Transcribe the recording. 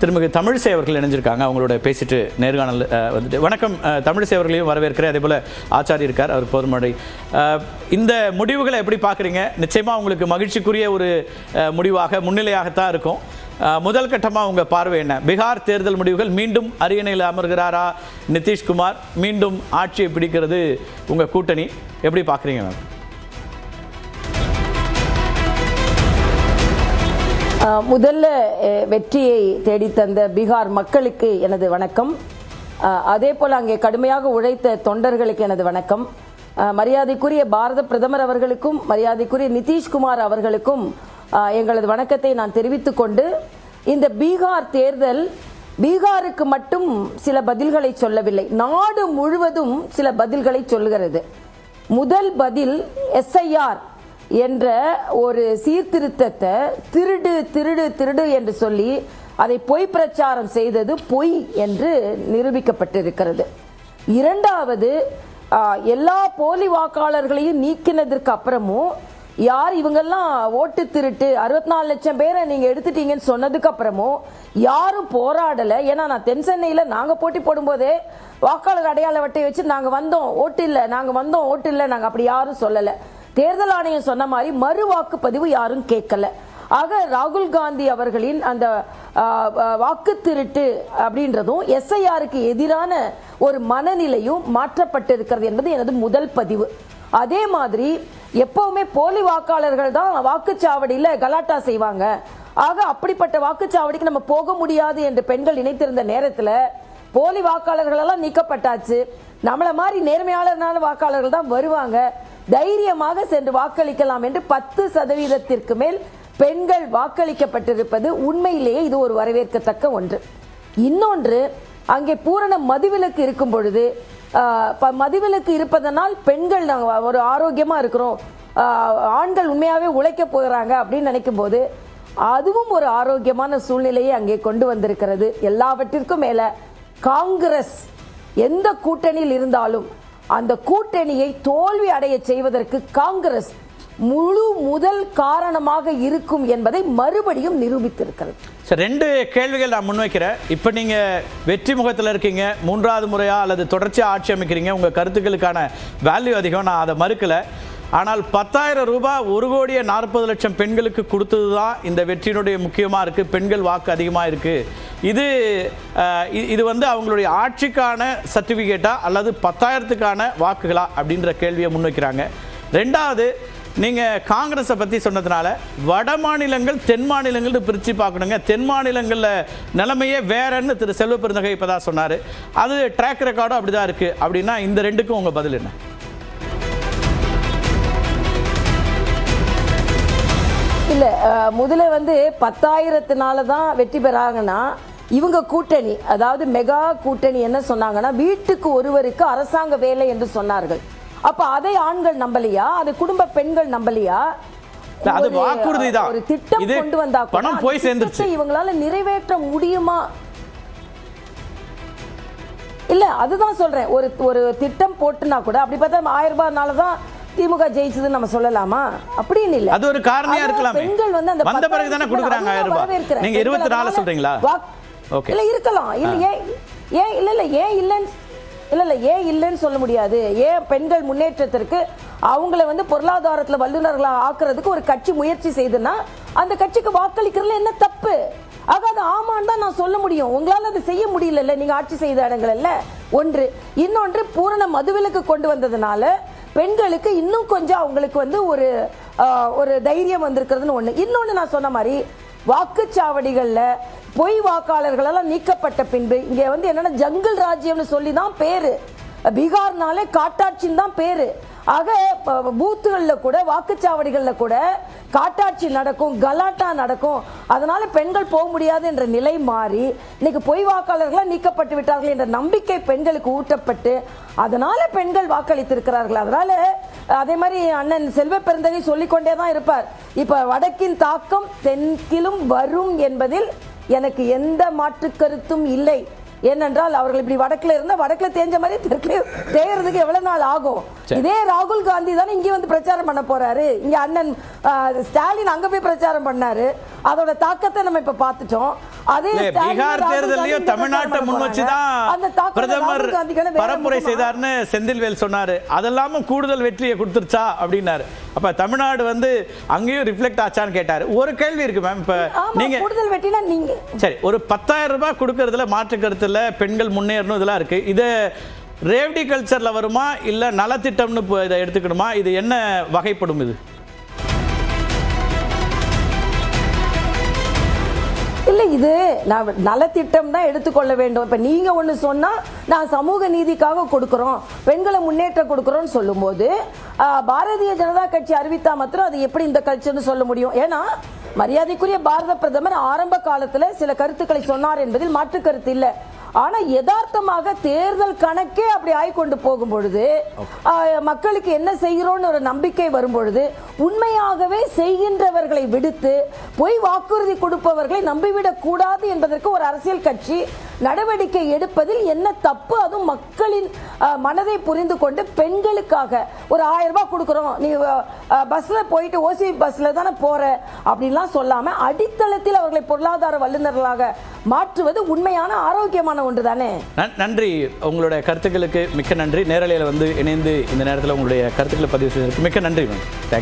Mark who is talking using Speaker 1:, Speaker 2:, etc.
Speaker 1: திருமிகு தமிழிசை அவர்கள் இணைஞ்சிருக்காங்க. அவங்களோட பேசிட்டு நேர்காணல் வந்துட்டு வணக்கம். தமிழிசை அவர்களையும் வரவேற்கிறேன். அதே போல் ஆச்சாரி இருக்கார் அவர் போதுமடை இந்த முடிவுகளை எப்படி பார்க்குறீங்க? நிச்சயமாக உங்களுக்கு மகிழ்ச்சிக்குரிய ஒரு முடிவாக முன்னிலையாகத்தான் இருக்கும். முதல் கட்டமாக உங்கள் பார்வை என்ன? பீகார் தேர்தல் முடிவுகள் மீண்டும் அரியணையில் அமர்கிறாரா நிதிஷ்குமார்? மீண்டும் ஆட்சியை பிடிக்கிறது உங்கள் கூட்டணி? எப்படி பார்க்குறீங்க மேம்?
Speaker 2: முதல்ல வெற்றியை தேடித்தந்த பீகார் மக்களுக்கு எனது வணக்கம். அதே போல் அங்கே கடுமையாக உழைத்த தொண்டர்களுக்கு எனது வணக்கம். மரியாதைக்குரிய பாரத பிரதமர் அவர்களுக்கும் மரியாதைக்குரிய நிதிஷ்குமார் அவர்களுக்கும் எங்களது வணக்கத்தை நான் தெரிவித்துக் கொண்டு இந்த பீகார் தேர்தல் பீகாருக்கு மட்டும் சில பதில்களை சொல்லவில்லை. நாடு முழுவதும் சில பதில்களை சொல்கிறது. முதல் பதில் எஸ்ஐஆர். என்ற ஒரு சீர்திருத்தத்தை திருடு திருடு திருடு என்று சொல்லி அதை பொய் பிரச்சாரம் செய்தது பொய் என்று நிரூபிக்கப்பட்டிருக்கிறது. இரண்டாவது எல்லா போலி வாக்காளர்களையும் நீக்கினதற்கு அப்புறமும் யார் இவங்கெல்லாம் ஓட்டு திருட்டு அறுபத்தி நாலு லட்சம் பேரை நீங்கள் எடுத்துட்டீங்கன்னு சொன்னதுக்கு அப்புறமும் யாரும் போராடலை. ஏன்னா நான் தென் சென்னையில் நாங்கள் போட்டி போடும்போதே வாக்காளர் அடையாள வட்டையை வச்சு நாங்கள் வந்தோம் ஓட்டு இல்லை நாங்கள் வந்தோம் ஓட்டு இல்லை நாங்கள் அப்படி யாரும் சொல்லலை. தேர்தல் ஆணையம் சொன்ன மாதிரி மறு வாக்குப்பதிவு யாரும் கேட்கல. ஆக ராகுல் காந்தி அவர்களின் அந்த வாக்கு திருட்டு அப்படின்றதும் எஸ்ஐஆருக்கு எதிரான ஒரு மனநிலையும் மாற்றப்பட்டிருக்கிறது என்பது எனது முதல் பதிவு. அதே மாதிரி எப்பவுமே போலி வாக்காளர்கள் தான் வாக்குச்சாவடியில் கலாட்டா செய்வாங்க. ஆக அப்படிப்பட்ட வாக்குச்சாவடிக்கு நம்ம போக முடியாது என்று பெண்கள் நினைத்திருந்த நேரத்தில் போலி வாக்காளர்கள் எல்லாம் நீக்கப்பட்டாச்சு. நம்மளை மாதிரி நேர்மையாளர்னால வாக்காளர்கள் தான் வருவாங்க. தைரியமாக சென்று வாக்களிக்கலாம் என்று பத்து சதவீதத்திற்கு மேல் பெண்கள் வாக்களிக்கப்பட்டிருப்பது உண்மையிலேயே இது ஒரு வரவேற்கத்தக்க ஒன்று. இன்னொன்று அங்கே பூரண மதுவிலக்கு இருக்கும் பொழுது ப- மதுவிலக்கு இருப்பதனால் பெண்கள் நாங்கள் ஒரு ஆரோக்கியமாக இருக்கிறோம். ஆண்கள் உண்மையாகவே உழைக்க போகிறாங்க அப்படின்னு நினைக்கும் போது அதுவும் ஒரு ஆரோக்கியமான சூழ்நிலையை அங்கே கொண்டு வந்திருக்கிறது. எல்லாவற்றிற்கும் மேலே காங்கிரஸ் எந்த கூட்டணியில் இருந்தாலும் அந்த கூட்டணியை தோல்வி அடைய செய்வதற்கு காங்கிரஸ் முழு முதல் காரணமாக இருக்கும் என்பதை மறுபடியும் நிரூபித்திருக்கிறது.
Speaker 1: சார் ரெண்டு கேள்விகள் நான் முன்வைக்கிறேன். இப்போ நீங்கள் வெற்றி முகத்தில் இருக்கீங்க மூன்றாவது முறையாக அல்லது தொடர்ச்சியாக ஆட்சி அமைக்கிறீங்க உங்கள் கருத்துக்களுக்கான வேல்யூ அதிகம் நான் அதை மறுக்கலை. ஆனால் பத்தாயிரம் ரூபாய் ஒரு கோடியே நாற்பது லட்சம் பெண்களுக்கு கொடுத்தது தான் இந்த வெற்றியினுடைய முக்கியமாக இருக்குது பெண்கள் வாக்கு அதிகமாக இருக்குது இது இது வந்து அவங்களுடைய ஆட்சிக்கான சர்டிஃபிகேட்டா அல்லது பத்தாயிரத்துக்கான வாக்குகளா அப்படின்ற கேள்வியை முன்வைக்கிறாங்க. ரெண்டாவது நீங்கள் காங்கிரஸை பற்றி சொன்னதுனால வட மாநிலங்கள் தென் மாநிலங்கள்னு பிரித்து பார்க்கணுங்க. தென் மாநிலங்களில் நிலைமையே வேறன்னு திரு செல்வ பெருந்தகை இப்பதான் சொன்னார். அது ட்ராக் ரெக்கார்டும் அப்படிதான் இருக்குது அப்படின்னா இந்த ரெண்டுக்கும் உங்கள் பதில் என்ன?
Speaker 2: இல்ல முதல்ல வந்து பத்தாயிரத்தினால தான் வெற்றி பெறாங்கன்னா இவங்க கூட்டணி அதாவது மெகா கூட்டணி என்ன சொன்னாங்கன்னா வீட்டுக்கு ஒருவருக்கு அரசாங்க வேலை என்று சொன்னார்கள். அப்ப அதை ஆண்கள் நம்பலையா? அதை குடும்ப பெண்கள் நம்பலையா?
Speaker 1: அது வாக்குறுதி தான்.
Speaker 2: ஒரு திட்டம் கொண்டு வந்தா
Speaker 1: பணம் போய் சேர்ந்துருச்சு.
Speaker 2: இவங்களால நிறைவேற்ற முடியுமா? இல்ல அதுதான் சொல்றேன். ஒரு ஒரு திட்டம் போட்டுனா கூட அப்படி பார்த்தா ஆயிரம் ரூபாய்னால தான் திமுக ஜெயிச்சதுன்னு நம்ம சொல்லலாமா? அப்படின்னு இல்ல.
Speaker 1: அது ஒரு காரணியா இருக்கலாமே.
Speaker 2: பெண்கள் வந்து அந்த
Speaker 1: வந்த பிறகு தானே கொடுக்குறாங்க ஆயிரம் ரூபாய். நீங்க 24
Speaker 2: அதனால
Speaker 1: சொல்றீங்களா? Okay.
Speaker 2: இல்ல இருக்கலாம். இல்ல ஏன் ஏன் இல்ல இல்ல ஏன் இல்லைன்னு இல்ல இல்ல ஏன் இல்லைன்னு சொல்ல முடியாது. ஏன் பெண்கள் முன்னேற்றத்திற்கு அவங்கள வந்து பொருளாதாரத்துல வல்லுநர்களா ஆக்குறதுக்கு ஒரு கட்சி முயற்சி செய்துன்னா அந்த கட்சிக்கு வாக்களிக்கிறதுல என்ன தப்பு? ஆக அது ஆமான்னு தான் நான் சொல்ல முடியும். உங்களால அது செய்ய முடியல நீங்க ஆட்சி செய்த இடங்கள்ல. ஒன்று. இன்னொன்று பூரண மதுவிலக்கு கொண்டு வந்ததுனால பெண்களுக்கு இன்னும் கொஞ்சம் அவங்களுக்கு வந்து ஒரு ஒரு தைரியம் வந்திருக்கிறதுன்னு ஒன்று இன்னொன்று நான் சொன்ன மாதிரி வாக்குச்சாவடிகளில் பொய் வாக்காளர்களெல்லாம் நீக்கப்பட்ட பின்பு இங்கே வந்து என்னென்னா ஜங்கிள் ராஜ்யம்னு சொல்லி தான் பேர். பீகார்னாலே காட்டாட்சின்னு தான் பேர். ஆக பூத்துகளில் கூட வாக்குச்சாவடிகளில் கூட காட்டாட்சி நடக்கும் கலாட்டா நடக்கும். அதனால பெண்கள் போக முடியாது என்ற நிலை மாறி இன்னைக்கு பொய் வாக்காளர்களாக நீக்கப்பட்டு விட்டார்கள் என்ற நம்பிக்கை பெண்களுக்கு ஊட்டப்பட்டு அதனால பெண்கள் வாக்களித்திருக்கிறார்கள். அதனால அதே மாதிரி அண்ணன் செல்வ பெருந்தகை சொல்லிக்கொண்டே தான் இருப்பார். இப்ப வடக்கின் தாக்கம் தென்கிலும் வரும் என்பதில் எனக்கு எந்த மாற்று கருத்தும் இல்லை. ஏனென்றால் அவர்கள் இப்படி வடக்குல இருந்தா வடக்குல தேஞ்ச மாதிரி தெற்குல தேயறதுக்கு எவ்வளவு நாள் ஆகும்? இதே ராகுல் காந்தி தானே இங்க வந்து பிரச்சாரம் பண்ண போறாரு. இங்க அண்ணன் ஸ்டாலின் அங்க போய் பிரச்சாரம் பண்ணாரு. அதோட தாக்கத்தை நம்ம இப்ப பார்த்துட்டோம். அதே
Speaker 1: பீகார் தேர்தலையும் தமிழ்நாட்டை முன் வச்சுதான் பிரதமர் பரப்புரை? செய்தார்னு செந்தில்வேல் சொன்னாரு. அதெல்லாமும் கூடுதல் வெற்றியை கொடுத்துருச்சா அப்படின்னாரு. அப்ப தமிழ்நாடு வந்து அங்கேயும் ரிஃப்ளெக்ட் ஆச்சான்னு கேட்டாரு. ஒரு கேள்வி இருக்கு மேம் இப்ப நீங்க
Speaker 2: கூடுதல் வெட்டினா நீங்க.
Speaker 1: சரி ஒரு பத்தாயிரம் ரூபாய் கொடுக்கறதுல மாற்று கருத்துல பெண்கள் முன்னேறணும் இதெல்லாம் இருக்கு. இது ரேவடி கல்ச்சர்ல வருமா? இல்ல நலத்திட்டம்னு இதை எடுத்துக்கணுமா? இது என்ன வகைப்படும் இது?
Speaker 2: இல்ல இது நான் நலத்திட்டம் தான் எடுத்துக்கொள்ள வேண்டும். இப்போ நீங்கள் ஒன்று சொன்னால் நான் சமூக நீதிக்காக கொடுக்குறோம். பெண்களை முன்னேற்றம் கொடுக்குறோன்னு சொல்லும்போது பாரதிய ஜனதா கட்சி அறிவித்தா மாத்திரம் அது எப்படி இந்த கல்ச்சர்னு சொல்ல முடியும்? ஏன்னா மரியாதைக்குரிய பாரத பிரதமர் ஆரம்ப காலத்தில் சில கருத்துக்களை சொன்னார் என்பதில் மாற்று கருத்து இல்லை. ஆனா யதார்த்தமாக தேர்தல் கணக்கே அப்படி ஆய்கொண்டு போகும் பொழுது மக்களுக்கு என்ன செய்கிறோம்னு ஒரு நம்பிக்கை வரும் பொழுது உண்மையாகவே செய்கின்றவர்களை விடுத்து பொய் வாக்குறுதி கொடுப்பவர்களை நம்பிவிடக் கூடாது என்பதற்கு ஒரு அரசியல் கட்சி நடவடிக்கை எடுப்பதில் என்ன தப்பு அதுவும் மக்களின் மனதை புரிந்து கொண்டு பெண்களுக்காக ஒரு ஆயிரம் ரூபாய் கொடுக்குறோம் நீ பஸ்ல போயிட்டு ஓசி பஸ்ல தானே போற அப்படின்லாம் சொல்லாம அடித்தளத்தில் அவர்களை பொருளாதார வல்லுநர்களாக மாற்றுவது உண்மையான ஆரோக்கியமான ஒன்று தானே
Speaker 1: நன்- நன்றி. உங்களுடைய கருத்துக்களுக்கு மிக்க நன்றி. நேரலையில் வந்து இணைந்து இந்த நேரத்தில் உங்களுடைய கருத்துக்களை பதிவு செய்ததற்கு மிக்க நன்றி மேம்.